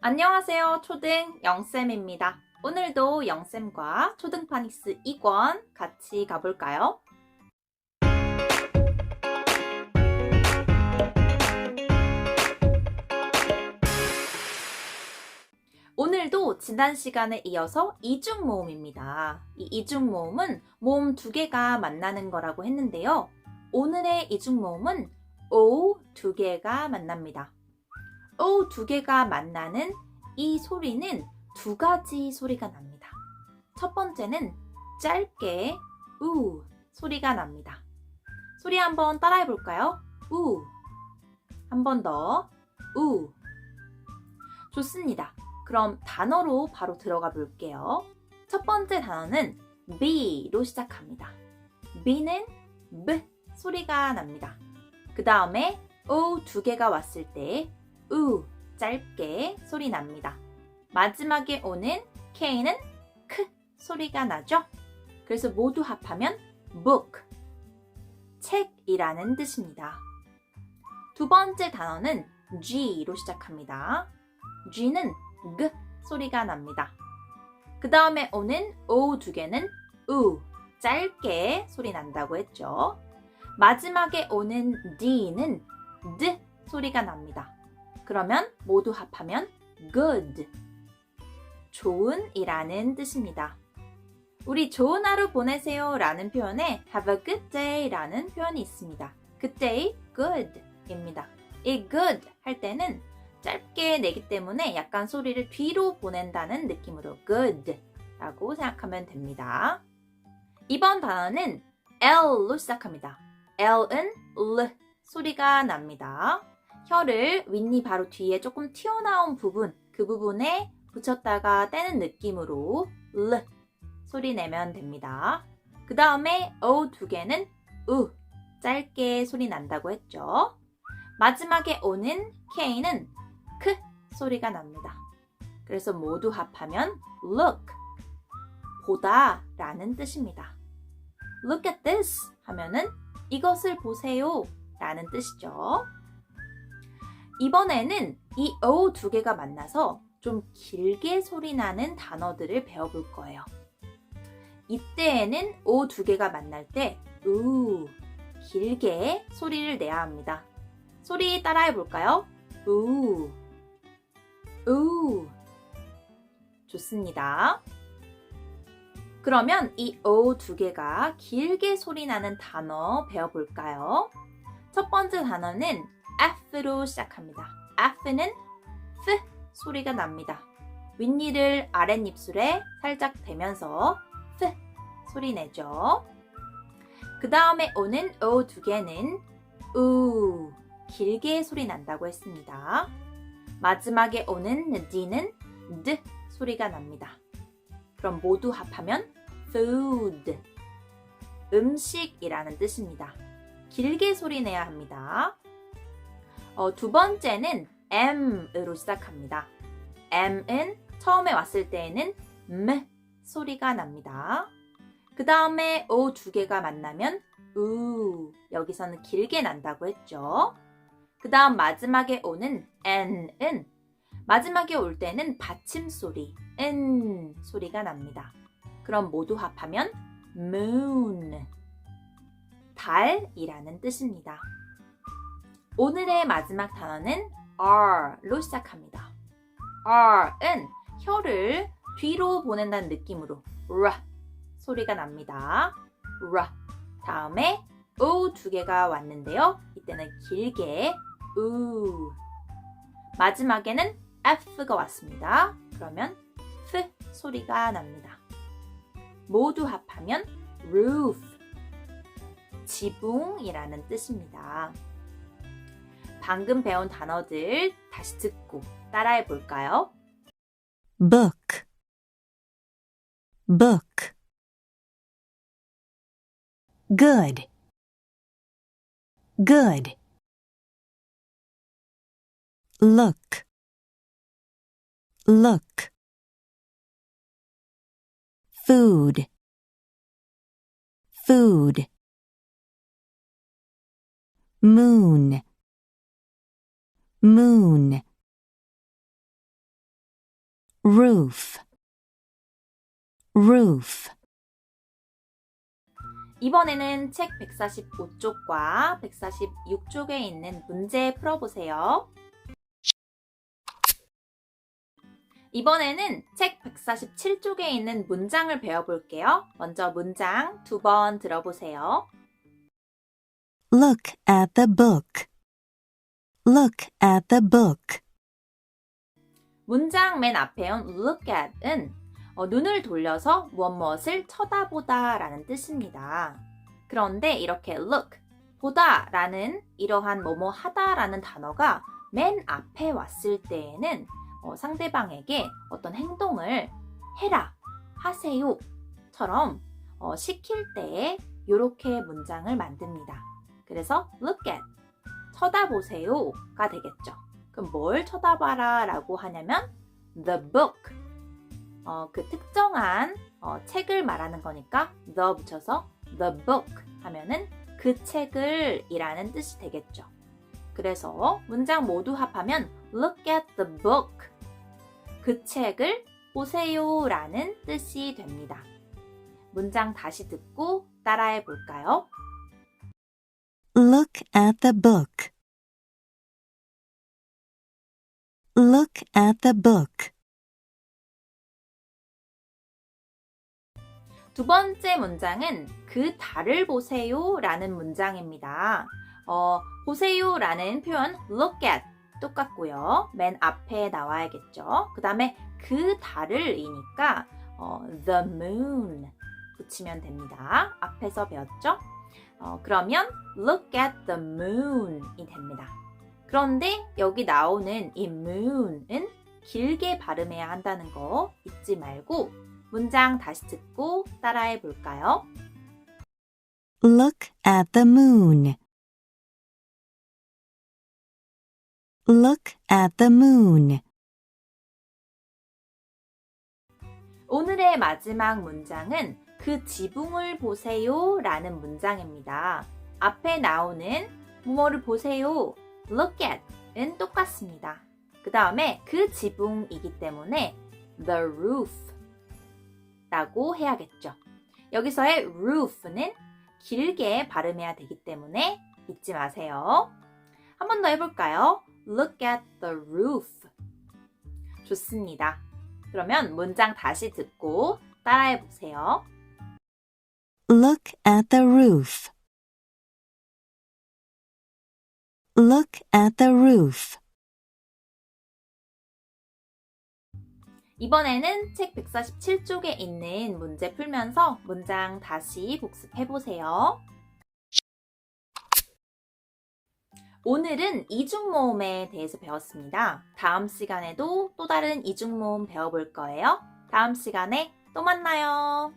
안녕하세요. 초등 영쌤입니다. 오늘도 영쌤과 초등 파닉스 2권 같이 가볼까요? 오늘도 지난 시간에 이어서 이중 모음입니다. 이 이중 모음은 모음 두 개가 만나는 거라고 했는데요. 오늘의 이중 모음은 O 두 개가 만납니다. O 두 개가 만나는 이 소리는 두 가지 소리가 납니다. 첫 번째는 짧게 우 소리가 납니다. 소리 한번 따라해 볼까요? 우. 한 번 더. 우. 좋습니다. 그럼 단어로 바로 들어가 볼게요. 첫 번째 단어는 B로 시작합니다. B는 B 소리가 납니다. 그 다음에 O 두 개가 왔을 때 우 짧게 소리 납니다. 마지막에 오는 K는 크 소리가 나죠? 그래서 모두 합하면 book 책이라는 뜻입니다. 두 번째 단어는 G로 시작합니다. G는 G 소리가 납니다. 그 다음에 오는 O 두 개는 우 짧게 소리 난다고 했죠. 마지막에 오는 D는 D 소리가 납니다. 그러면 모두 합하면 good. 좋은이라는 뜻입니다. 우리 좋은 하루 보내세요 라는 표현에 have a good day 라는 표현이 있습니다. day, good 입니다. 이 good 할 때는 짧게 내기 때문에 약간 소리를 뒤로 보낸다는 느낌으로 good 라고 생각하면 됩니다. 이번 단어는 L로 시작합니다. L은 L 소리가 납니다. 혀를 윗니 바로 뒤에 조금 튀어나온 부분, 그 부분에 붙였다가 떼는 느낌으로 L 소리 내면 됩니다. 그 다음에 O 두 개는 우 짧게 소리 난다고 했죠. 마지막에 오는 K는 크 소리가 납니다. 그래서 모두 합하면 look 보다 라는 뜻입니다. look at this 하면은 이것을 보세요 라는 뜻이죠. 이번에는 이 O 두 개가 만나서 좀 길게 소리 나는 단어들을 배워볼 거예요. 이때에는 O 두 개가 만날 때, 우, 길게 소리를 내야 합니다. 소리 따라해 볼까요? 우, 우. 좋습니다. 그러면 이 O 두 개가 길게 소리 나는 단어 배워볼까요? 첫 번째 단어는 F로 시작합니다. F는 F 소리가 납니다. 윗니를 아랫입술에 살짝 대면서 F 소리 내죠. 그 다음에 오는 O 두 개는 우 길게 소리 난다고 했습니다. 마지막에 오는 D는 D 소리가 납니다. 그럼 모두 합하면 food 음식이라는 뜻입니다. 길게 소리 내야 합니다. 어, 두 번째는 M으로 시작합니다. M은 처음에 왔을 때에는 M 소리가 납니다. 그 다음에 O 두 개가 만나면 우 여기서는 길게 난다고 했죠. 그 다음 마지막에 오는 N은 마지막에 올 때는 받침 소리, 은 소리가 납니다. 그럼 모두 합하면 moon 달이라는 뜻입니다. 오늘의 마지막 단어는 R로 시작합니다. R은 혀를 뒤로 보낸다는 느낌으로 R 소리가 납니다. R. 다음에 O 두 개가 왔는데요. 이때는 길게 우. 마지막에는 F가 왔습니다. 그러면 F 소리가 납니다. 모두 합하면 roof. 지붕이라는 뜻입니다. 방금 배운 단어들 다시 듣고 따라해 볼까요? book book good good look look food food moon moon roof, roof. 이번에는 책 145쪽과 146쪽에 있는 문제 풀어보세요. 이번에는 책 147쪽에 있는 문장을 배워볼게요. 먼저 문장 두 번 들어보세요. Look at the book. Look at the book. 문장 맨 앞에 온 look at은 어, 눈을 돌려서 무엇 무엇을 쳐다보다 라는 뜻입니다. 그런데 이렇게 look, 보다 라는 이러한 뭐뭐 하다 라는 단어가 맨 앞에 왔을 때에는 어, 상대방에게 어떤 행동을 해라, 하세요 처럼 어, 시킬 때에 이렇게 문장을 만듭니다. 그래서 look at, 쳐다보세요가 되겠죠. 그럼 뭘 쳐다봐라 라고 하냐면 the book 어, 그 특정한 어, 책을 말하는 거니까 the 붙여서 the book 하면은 그 책을 이라는 뜻이 되겠죠. 그래서 문장 모두 합하면 look at the book 그 책을 보세요 라는 뜻이 됩니다. 문장 다시 듣고 따라해 볼까요? Look at the book. Look at the book. 두 번째 문장은 그 달을 보세요 라는 문장입니다. 어, 보세요 라는 표현 look at 똑같고요. 맨 앞에 나와야겠죠. 그 다음에 그 달을 이니까 어, the moon 붙이면 됩니다. 앞에서 배웠죠? 어, 그러면 look at the moon이 됩니다. 그런데 여기 나오는 이 moon은 길게 발음해야 한다는 거 잊지 말고 문장 다시 듣고 따라해 볼까요? Look at the moon. Look at the moon. 오늘의 마지막 문장은 그 지붕을 보세요 라는 문장입니다. 앞에 나오는 뭐뭐를 보세요, look at 은 똑같습니다. 그 다음에 그 지붕이기 때문에 the roof 라고 해야겠죠. 여기서의 roof는 길게 발음해야 되기 때문에 잊지 마세요. 한 번 더 해볼까요? Look at the roof. 좋습니다. 그러면 문장 다시 듣고 따라해 보세요. Look at the roof. Look at the roof. 이번에는 책 147쪽에 있는 문제 풀면서 문장 다시 복습해 보세요. 오늘은 이중모음에 대해서 배웠습니다. 다음 시간에도 또 다른 이중모음 배워볼 거예요. 다음 시간에 또 만나요.